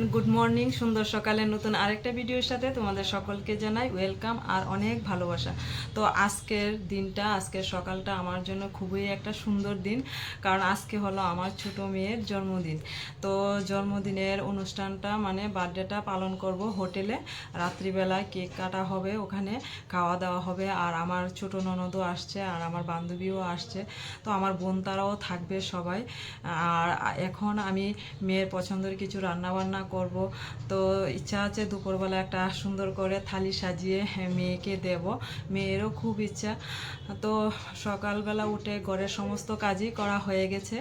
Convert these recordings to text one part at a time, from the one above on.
And good morning সুন্দর সকালে নতুন আরেকটা ভিডিওর সাথে তোমাদের সকলকে জানাই ওয়েলকাম আর অনেক ভালোবাসা। তো আজকের দিনটা, আজকের সকালটা আমার জন্য খুবই একটা সুন্দর দিন, কারণ আজকে হলো আমার ছোট মেয়ের জন্মদিন। তো জন্মদিনের অনুষ্ঠানটা মানে বার্থডেটা পালন করব হোটেলে। রাত্রিবেলায় কেক কাটা হবে ওখানে, খাওয়া দাওয়া হবে, আর আমার ছোট ননদও আসছে, আর আমার বান্ধবীও আসছে। তো আমার বোন তারাও থাকবে সবাই। আর এখন আমি মেয়ের পছন্দের কিছু রান্না বান্না করব। তো ইচ্ছা আছে দুপুরবেলা একটা সুন্দর করে থালি সাজিয়ে হ্যাঁ, মেয়েকে দেব। মেয়েরও খুব ইচ্ছা। তো সকালবেলা উঠে ঘরের সমস্ত কাজই করা হয়ে গেছে।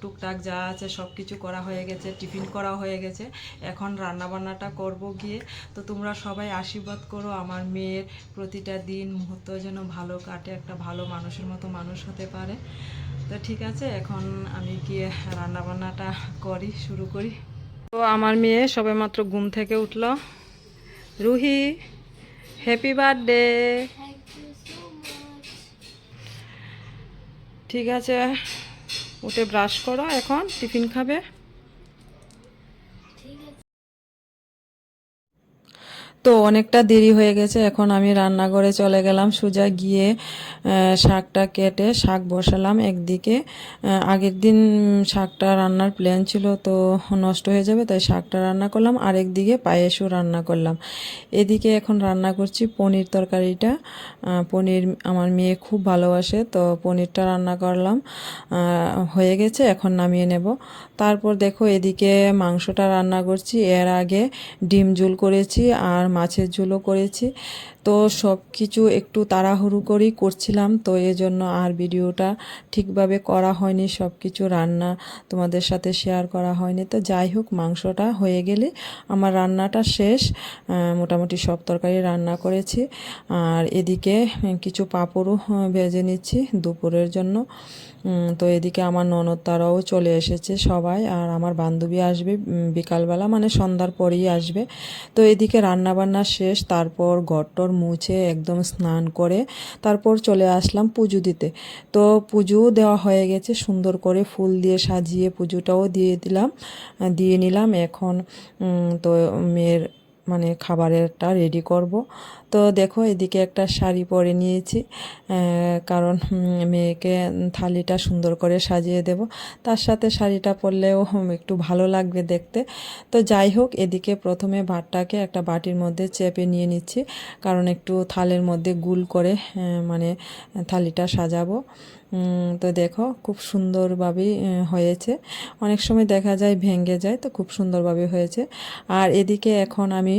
টুকটাক যা আছে সব কিছু করা হয়ে গেছে টিফিন করা হয়ে গেছে। এখন রান্নাবান্নাটা করব গিয়ে। তো তোমরা সবাই আশীর্বাদ করো আমার মেয়ের প্রতিটা দিন মুহূর্ত যেন ভালো কাটে একটা ভালো মানুষের মতো মানুষ হতে পারে। তো ঠিক আছে এখন আমি গিয়ে রান্নাবান্নাটা করি শুরু করি। তো আমার মেয়ে সবে মাত্র ঘুম থেকে উঠল রুহি হ্যাপি বার্থডে. ঠিক আছে, উঠে ব্রাশ করো এখন টিফিন খাবে ঠিক আছে তো অনেকটা দেরি হয়ে গেছে। এখন আমি রান্নাঘরে চলে গেলাম। সোজা গিয়ে শাকটা কেটে শাক বসালাম একদিকে। আগের দিন শাকটা রান্নার প্ল্যান ছিল তো নষ্ট হয়ে যাবে, তাই শাকটা রান্না করলাম। আর একদিকে পায়েসও রান্না করলাম। এদিকে এখন রান্না করছি পনির তরকারিটা। পনির আমার মেয়ে খুব ভালোবাসে, তো পনিরটা রান্না করলাম। হয়ে গেছে, এখন নামিয়ে নেব। তারপর দেখো এদিকে মাংসটা রান্না করছি। এর আগে ডিম ঝুল করেছি, আর মাছের ঝোলও করেছি। তো সব কিছু একটু তাড়াহুড়ো করেই করছিলাম, তো এজন্য আর ভিডিওটা ঠিকভাবে করা হয়নি, সব কিছু রান্না তোমাদের সাথে শেয়ার করা হয়নি। তো যাই হোক, মাংসটা হয়ে গেলে আমার রান্নাটা শেষ মোটামুটি সব তরকারি রান্না করেছি। আর এদিকে কিছু পাঁপড়ও ভেজে নিচ্ছি দুপুরের জন্য। তো এদিকে আমার ননদ তারাও চলে এসেছে সবাই, আর আমার বান্ধবী আসবে বিকালবেলা মানে সন্ধ্যার পরেই আসবে। তো এদিকে রান্না বান্না শেষ, তারপর ঘরটর মুছে একদম স্নান করে তারপর চলে আসলাম পুজো দিতে। তো পুজোও দেওয়া হয়ে গেছে, সুন্দর করে ফুল দিয়ে সাজিয়ে পুজোটাও দিয়ে দিলাম, দিয়ে নিলাম। এখন তো মেয়ের মানে খাবারেরটা রেডি করব। তো দেখো এদিকে একটা শাড়ি পরে নিয়েছি কারণ মেয়েকে থালিটা সুন্দর করে সাজিয়ে দেব। তার সাথে শাড়িটা পরলেও একটু ভালো লাগবে দেখতে। তো যাই হোক, এদিকে প্রথমে ভাতটাকে একটা বাটির মধ্যে চেপে নিয়ে নিচ্ছি, কারণ একটু থালের মধ্যে গুল করে মানে থালিটা সাজাবো। তো দেখো, খুব সুন্দরভাবেই হয়েছে। অনেক সময় দেখা যায় ভেঙে যায়, তো খুব সুন্দরভাবে হয়েছে। আর এদিকে এখন আমি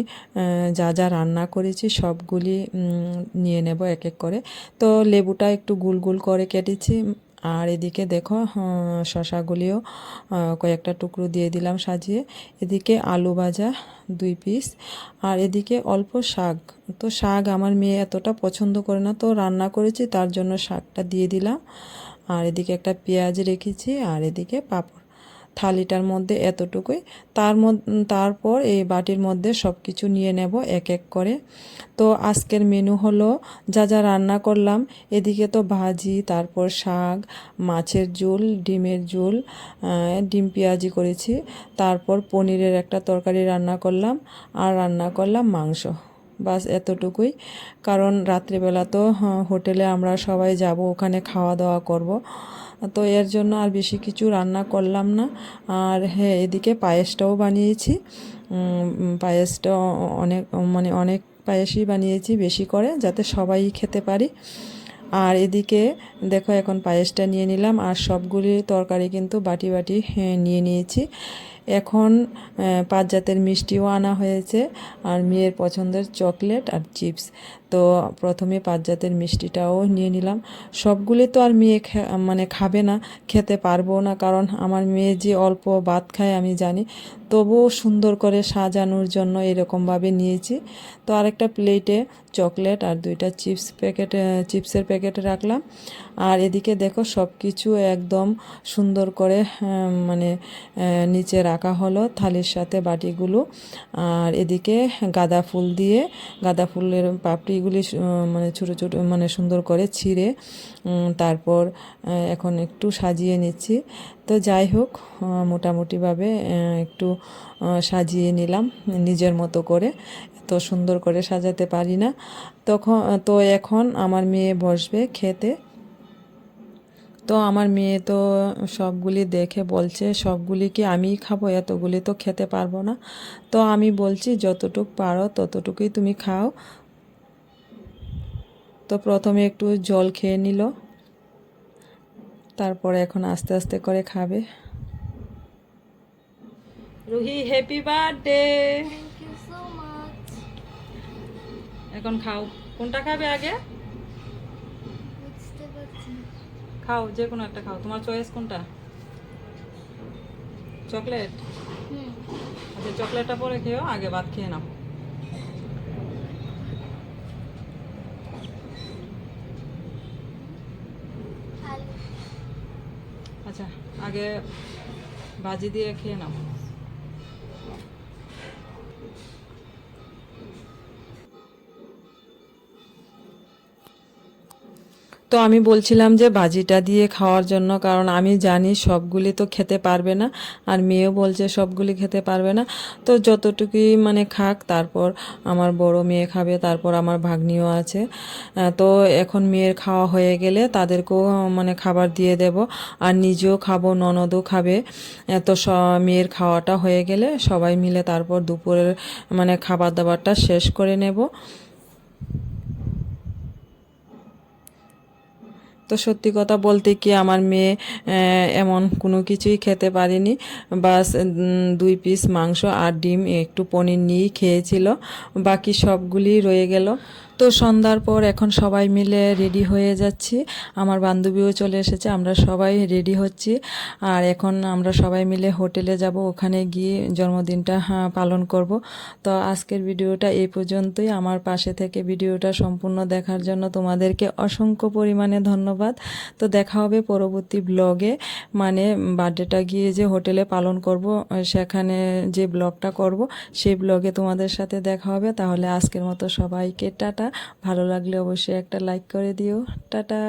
যা যা রান্না করেছি সবগুলি নিয়ে নেব এক এক করে। তো লেবুটা একটু গুল গুল করে কেটেছি। আর এদিকে দেখো শশাগুলিও কয়েকটা টুকরো দিয়ে দিলাম সাজিয়ে। এদিকে আলু ভাজা দুই পিস। আর এদিকে অল্প শাক। তো শাক আমার মেয়ে এতটা পছন্দ করে না, তো রান্না করেছি, তার জন্য শাকটা দিয়ে দিলাম। আর এদিকে একটা পেঁয়াজ রেখেছি, আর এদিকে পাঁপড় থালিটার মধ্যে এতটুকুই। তার তারপর এই বাটির মধ্যে সব কিছু নিয়ে নেব এক এক করে। তো আজকের মেনু হলো যা যা রান্না করলাম, এদিকে তো ভাজি, তারপর শাক, মাছের ঝোল, ডিমের ঝোল ডিম পেঁয়াজি করেছি। তারপর পনিরের একটা তরকারি রান্না করলাম, আর রান্না করলাম মাংস। বাস এতটুকুই। কারণ রাত্রিবেলা তো হোটেলে আমরা সবাই যাব ওখানে খাওয়া দাওয়া করব। তো এর জন্য আর বেশি কিছু রান্না করলাম না। আর হ্যাঁ এদিকে পায়েসটাও বানিয়েছি। পায়েসটা অনেক মানে অনেক পায়েসই বানিয়েছি বেশি করে যাতে সবাই খেতে পারি। আর এদিকে দেখো এখন পায়েসটা নিয়ে নিলাম। আর সবগুলি তরকারি কিন্তু বাটি বাটি হ্যাঁ, নিয়ে নিয়েছি। এখন পাঁচ জাতের মিষ্টিও আনা হয়েছে, আর মেয়ের পছন্দের চকলেট আর চিপস। তো প্রথমে পাঁচ জাতের মিষ্টিটাও নিয়ে নিলাম। সবগুলি তো আর মেয়ে মানে খাবে না, খেতে পারব না, কারণ আমার মেয়ে যে অল্প ভাত খায় আমি জানি। তবুও সুন্দর করে সাজানোর জন্য এরকমভাবে নিয়েছি। তো আরেকটা প্লেটে চকলেট আর দুইটা চিপস প্যাকেট, চিপসের প্যাকেট রাখলাম। আর এদিকে দেখো সব কিছু একদম সুন্দর করে মানে নিচে রাখা হলো থালির সাথে বাটিগুলো। আর এদিকে গাঁদা ফুল দিয়ে, গাঁদা ফুলের পাপড়িগুলি মানে ছোটো ছোটো মানে সুন্দর করে ছিঁড়ে তারপর এখন একটু সাজিয়ে নিচ্ছি। তো যাই হোক মোটামুটিভাবে একটু সাজিয়ে নিলাম নিজের মতো করে। তো সুন্দর করে সাজাতে পারি না। তখন, তো এখন আমার মেয়ে বসবে খেতে। তো আমার মেয়ে তো সবগুলি দেখে বলছে সবগুলি কি আমিই খাব? এতগুলি তো খেতে পারব না। তো আমি বলছি যতটুক পারো ততটুকুই তুমি খাও। তো প্রথমে একটু জল খেয়ে নিল তারপরে এখন আস্তে আস্তে করে খাবে। Ruhi happy birthday. এখন খাও। কোনটা খাবে আগে? খাও যে কোনো একটা খাও। তোমার চয়েস কোনটা? চকলেট আচ্ছা চকলেটটা পরে খেয়েও আগে ভাত খেয়ে নাও। আচ্ছা আগে ভাজি দিয়ে খেয়ে নাও। তো আমি বলছিলাম যে ভাজিটা দিয়ে খাওয়ার জন্য, কারণ আমি জানি সবগুলি তো খেতে পারবে না, আর মেয়েও বলছে সবগুলি খেতে পারবে না। তো যতটুকুই মানে খাক, তারপর আমার বড় মেয়ে খাবে, তারপর আমার ভাগ্নিও আছে। তো এখন মেয়ের খাওয়া হয়ে গেলে তাদেরকেও মানে খাবার দিয়ে দেব, আর নিজেও খাব, ননদও খাবে। তো স- মেয়ের খাওয়াটা হয়ে গেলে সবাই মিলে তারপর দুপুরের মানে খাবার দাবারটা শেষ করে নেব। তো সত্যি কথা বলতে কি আমার মেয়ে এমন কোনো কিছুই খেতে পারেনি। বাস দুই পিস মাংস আর ডিম, একটু পনির নিয়েই খেয়েছিল। বাকি সবগুলি রয়ে গেল। তো সন্ধ্যার পর এখন সবাই মিলে রেডি হয়ে যাচ্ছি। আমার বান্ধবীও চলে এসেছে, আমরা সবাই রেডি হচ্ছি। আর এখন আমরা সবাই মিলে হোটেলে যাব, ওখানে গিয়ে জন্মদিনটা পালন করব। তো আজকের ভিডিওটা এই পর্যন্তই। আমার পাশে থেকে ভিডিওটা সম্পূর্ণ দেখার জন্য তোমাদেরকে অসংখ্য পরিমাণে ধন্যবাদ। তো দেখা হবে পরবর্তী ব্লগে। মানে বার্থডেটা গিয়ে যে হোটেলে পালন করব, সেখানে যে ব্লগটা করব, সেই ব্লগে তোমাদের সাথে দেখা হবে। তাহলে আজকের মতো সবাইকে টাটা। ভালো লাগলে অবশ্যই একটা লাইক করে দিও। টাটা।